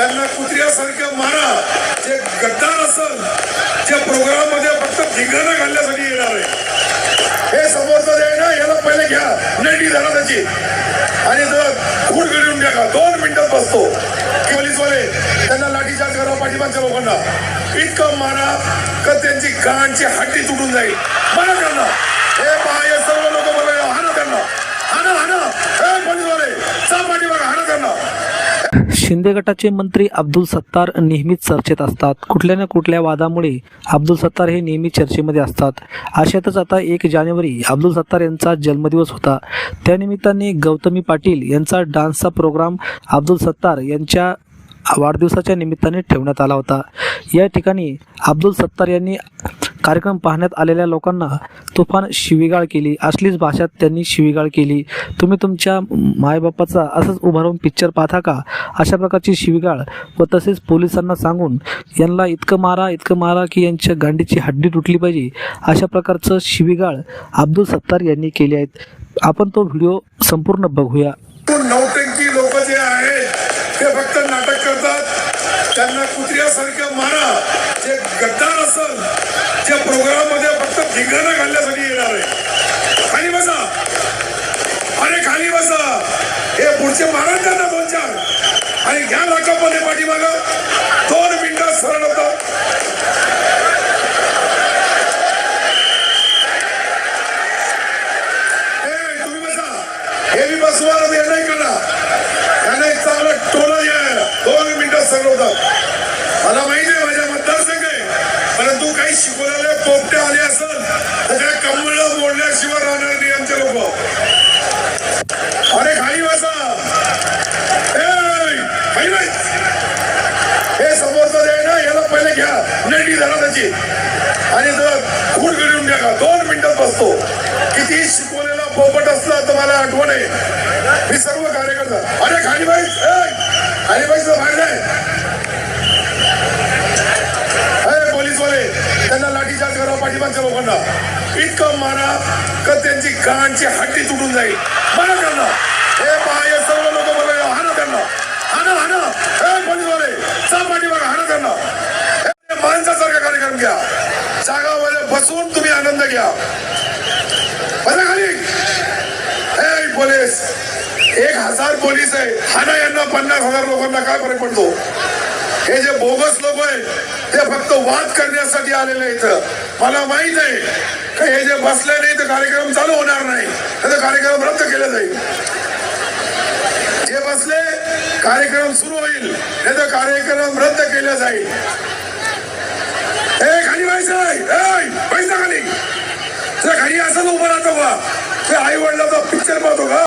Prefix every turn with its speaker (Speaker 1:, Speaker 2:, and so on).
Speaker 1: त्यांना कुत्र्यासारखं मारा. जे गद्दार असल जे प्रोग्राममध्ये फक्त धिंगाणा घालण्यासाठी येणार आहे. हे समोरचं जे ना याला पहिले घ्या. नेटी धरा त्याची. आणि जर खूड गिळून टाका दोन मिनिटात बसतो. पोलीसवाले त्यांना लाठीचार्ज करा पाठीमागच्या लोकांना. इतकं मारा का त्यांची कानची हड्डी तुटून जाईल? मारा त्यांना हे पहा हे सर्व लोक मला हाना त्यांना हाना हाना हे पोलीसवाले चा पाठीमागा हाना त्यांना
Speaker 2: शिंदे गटाचे मंत्री अब्दुल सत्तार नेहमीच चर्चेत असतात. कुठल्या ना कुठल्या वादामुळे अब्दुल सत्तार हे नेहमी चर्चेमध्ये असतात. अशातच आता एक जानेवारी अब्दुल सत्तार यांचा जन्मदिवस होता. त्यानिमित्ताने गौतमी पाटील यांचा डान्सचा प्रोग्राम अब्दुल सत्तार यांच्या वाढदिवसाच्या निमित्ताने ठेवण्यात आला होता. या ठिकाणी अब्दुल सत्तार यांनी कार्यक्रम पाहण्यात आलेल्या लोकांना तुफान शिवीगाळ केली. असलीच भाषात त्यांनी शिवीगाळ केली. तुम्ही तुमच्या मायबापाचा असंच उभं राहून पिक्चर पाहता का? अशा प्रकारची शिवीगाळ व तसेच पोलिसांना सांगून यांना इतकं मारा इतकं मारा की यांच्या गांडीची हड्डी तुटली पाहिजे. अशा प्रकारचं शिवीगाळ अब्दुल सत्तार यांनी केली आहेत आपण तो व्हिडिओ संपूर्ण बघूया.
Speaker 1: नौटंकी लोक जे आहेत ते फक्त नाटक करतात. त्यांना कुत्र्यासारखं मारा. प्रोग्राममध्ये फक्त धिंगाणा घालण्यासाठी येणार आहे. खाली बसा. अरे खाली बसा. हे पुढचे मारा त्यांना दोन चार. आणि घ्या लाकामध्ये पाठीमाग. दोन मिनिटात सरळ होतं. तुम्ही बसा. हे मी बसवा हे नाही करा त्याने एक चांगला टोला दोन मिनिटात सरळ होतात मला माहिती आहे माझ्या मतदारसंघ आहे परंतु काही शिकवलेले पोपटे आले असेल तर त्या कमळ मोडल्याशिवाय राहणार नाही आमचे लोक अरे खाली बसा ए, खाली बस हे समोरचं जे आहे ना याला पहिले घ्या त्याची आणि जर खूड गिळून टाका दोन मिनिटात बसतो. किती शिकवलेला पोपट असला तर मला आठवण आहे. मी सर्व कार्यकर्ता. अरे खाली बाईस खाली बाईस बाहेर जाय. अरे पोलीसवाले त्यांना लाठीचार्ज करा पाठीमागच्या लोकांना. इतकं मारा का त्यांची कानची हड्डी तुटून जाईल. मारा करणार हे पहा हे सर्व लोक मला हाना त्यांना हाना हाना हे पोलीसवाले चा पाठीमागा हाना त्यांना हे माणसासारखा कार्यक्रम घ्या जागामध्ये बसून तुम्ही आनंद घ्या. बसा खाली हे पोलीस. एक हजार पोलीस आहे हाना यांना पन्नास हजार लोकांना काय फरक पडतो? हे जे बोगस लोक आहेत ते फक्त वाद करण्यासाठी आलेले इथं मला माहीत आहे का हे जे बसले नाही तर कार्यक्रम चालू होणार नाही. तर कार्यक्रम रद्द केला जाईल. जे बसले कार्यक्रम सुरू होईल. नाही तर कार्यक्रम रद्द केला जाईल. ए खाली व्हायचं पैसा खाली